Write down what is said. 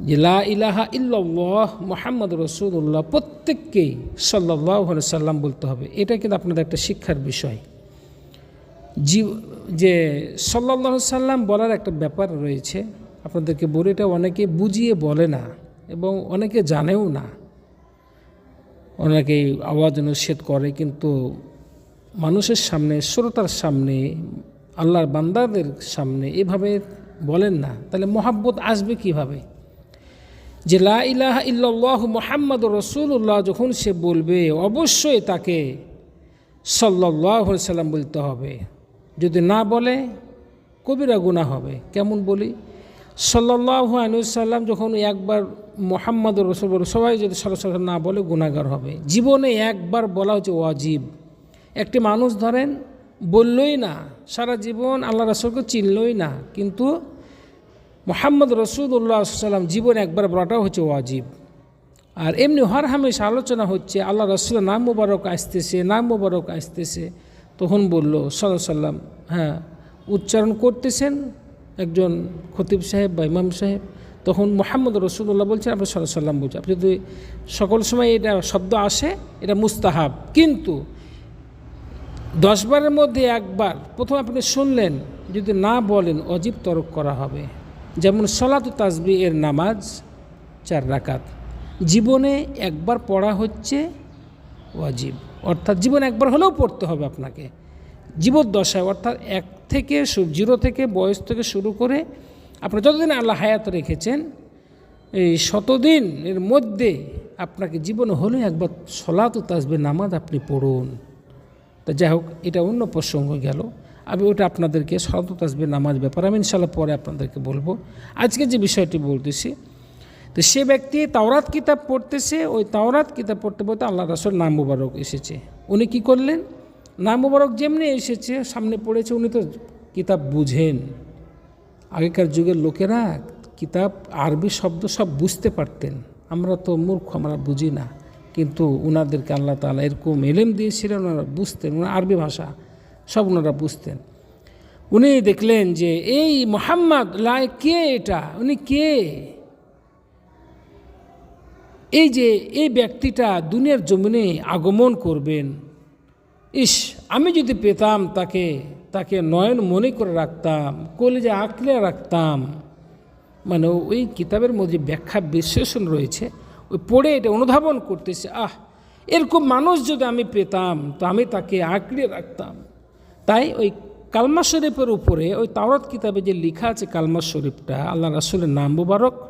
লা ইলাহা ইল্লাল্লাহ মোহাম্মদ রসুল্লাহ প্রত্যেককেই সাল্লাহ সাল্লাম বলতে হবে। এটা কিন্তু আপনাদের একটা শিক্ষার বিষয়। জি, যে সাল্লাহ সাল্লাম বলার একটা ব্যাপার রয়েছে। আপনাদেরকে বলে এটা অনেকে বুঝিয়ে বলে না এবং অনেকে জানেও না। অনেকেই আওয়াজ অনুচ্ছেদ করে কিন্তু মানুষের সামনে, শ্রোতার সামনে, আল্লাহর বান্দাদের সামনে এভাবে বলেন না। তাহলে মহাব্বত আসবে কীভাবে? যে লা ইলাহা ইল্লাল্লাহ মোহাম্মদ রসুল্লাহ যখন সে বলবে, অবশ্যই তাকে সাল্লাহ সাল্লাম বলতে হবে। যদি না বলে, কবিরা গুণা হবে। কেমন বলি? সাল্লাহ আলুসাল্লাম যখন একবার মোহাম্মদ রসুল সবাই যদি সাল্লাহ না বলে গুণাগার হবে। জীবনে একবার বলা হচ্ছে অজীব একটি মানুষ ধরেন, বললই না, সারা জীবন আল্লাহ রসুলকে চিনলই না, কিন্তু মোহাম্মদ রসুল্লাহ সাল্লাম জীবন একবার বলাটাও হচ্ছে ওয়াজিব। আর এমনি হর হামেশা আলোচনা হচ্ছে আল্লাহ রসুলের নাম মুবারক আসতেছে, নাম মুবারক আসতেছে। তখন বলল সাল্লাহ সাল্লাম হ্যাঁ উচ্চারণ করতেছেন একজন খতিব সাহেব বা ইমাম সাহেব। তখন মোহাম্মদ রসুল্লাহ বলছেন, আপনি সাল্লাহ সাল্লাম বলছেন আপনি যদি সকল সময় এটা শব্দ আসে, এটা মুস্তাহাব। কিন্তু দশবারের মধ্যে একবার প্রথম আপনি শুনলেন, যদি না বলেন, অজীব তরক করা হবে। যেমন সলাত তাজবি এর নামাজ চার রাকাত। জীবনে একবার পড়া হচ্ছে ওয়াজিব। অর্থাৎ জীবনে একবার হলেও পড়তে হবে আপনাকে। জীবদ্দশায় অর্থাৎ এক থেকে জিরো থেকে বয়স থেকে শুরু করে আপনার যতদিন আল্লাহ হায়াত রেখেছেন, এই শতদিন এর মধ্যে আপনাকে জীবনে হলেও একবার সলাত তাজবে নামাজ আপনি পড়ুন। তা যাই হোক, এটা অন্য প্রসঙ্গ গেল। আমি ওটা আপনাদেরকে সলাত তাজবে নামাজ ব্যাপার আমি ইনশাল্লাহ পরে আপনাদেরকে বলব। আজকে যে বিষয়টি বলতেছি, তো সে ব্যক্তি তাওরাত কিতাব পড়তেছে, ওই তাওরাত কিতাব পড়তে পড়তে আল্লাহ রাসুল নাম মুবারক এসেছে। উনি কি করলেন? নাম মুবারক যেমনি এসেছে, সামনে পড়েছে, উনি তো কিতাব বুঝেন। আগেকার যুগের লোকেরা কিতাব, আরবি শব্দ সব বুঝতে পারতেন। আমরা তো মূর্খ, আমরা বুঝি না। কিন্তু ওনাদেরকে আল্লাহ তালা এরকম এলেম দিয়েছিলেন, ওনারা বুঝতেন। ওনারা আরবি ভাষা সব ওনারা বুঝতেন। উনি দেখলেন যে, এই মোহাম্মদ লাই কে এটা? উনি কে? এই যে, এই ব্যক্তিটা দুনিয়ার জমিনে আগমন করবেন, ইস, আমি যদি পেতাম তাকে তাকে নয়ন মনে করে রাখতাম, কলেজে আঁকলে রাখতাম। মানে ওই কিতাবের মধ্যে ব্যাখ্যা বিশ্লেষণ রয়েছে, ওই পড়ে এটা অনুধাবন করতেছে, আহ, এরকম মানুষ যদি আমি পেতাম, তো আমি তাকে আঁকড়ে রাখতাম। তাই ওই কালমা শরীফের উপরে, ওই তাওরাত কিতাবে যে লেখা আছে কালমা শরীফটা, আল্লাহ রাসুলের নাম মুবারক